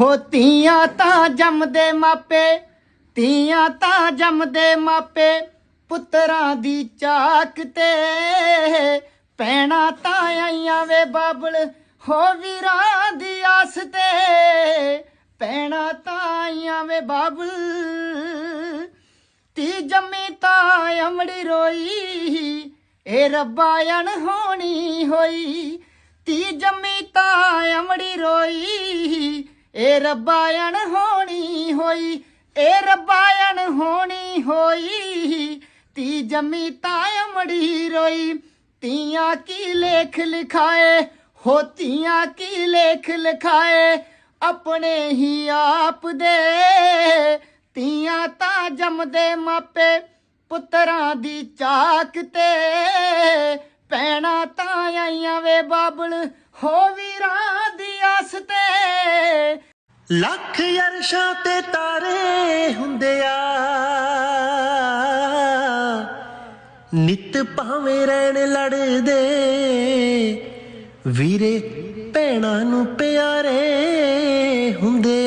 ਹੋ ਤੀਆਂ ਤਾਂ ਜੰਮਦੇ ਮਾਪੇ ਤੀਆਂ ਤਾਂ ਜੰਮਦੇ ਮਾਪੇ, ਪੁੱਤਰਾਂ ਦੀ ਚਾਕ ਤੇ। ਪੈਣਾ ਤਾਂ ਆਈਆਂ ਵੇ ਬਾਬਲ ਹੋ ਵੀਰਾਂ ਦੀ ਆਸ ਤੇ। ਪੈਣਾ ਤਾਂ ਆਈਆਂ ਵੇ ਬਾਬਲ ਤੀ ਜੰਮੀ ਤਾਂ ਅਮੜੀ ਰੋਈ। ਏ ਰੱਬਾ ਅਣਹੋਣੀ ਹੋਈ ਤੀ ਜੰਮੀ ਤਾਂ ਅਮੜੀ ਰੋਈ। ਏ ਰੱਬਾ ਅਣਹੋਣੀ ਹੋਈ, ਏ ਰੱਬਾ ਅਣਹੋਣੀ ਹੋਈ, ਤੀ ਜੰਮੀ ਤਾਂ ਅਮੜੀ ਰੋਈ, ਤੀਆਂ ਕੀ ਲੇਖ ਲਿਖਾਏ, ਹੋ ਤੀਆਂ ਕੀ ਲੇਖ ਲਿਖਾਏ, ਆਪਣੇ ਹੀ ਆਪ ਦੇ, ਤੀਆਂ ਤਾਂ ਜੰਮਦੇ ਮਾਪੇ, ਪੁੱਤਰਾਂ ਦੀ ਚਾਕ ਤੇ, ਪੈਣਾ ਤਾਂ ਆਈਆਂ ਵੇ ਬਾਬਲ, ਹੋ ਵੀਰਾਂ ਦੀ ਲੱਖ ਅਰਸ਼ਾਂ ਤੇ ਤਾਰੇ ਹੁੰਦੇ ਆ। ਨਿਤ ਭਾਵੇਂ ਰਹਿਣ ਲੜਦੇ, ਵੀਰੇ, ਭੈਣਾਂ ਨੂੰ ਪਿਆਰੇ ਹੁੰਦੇ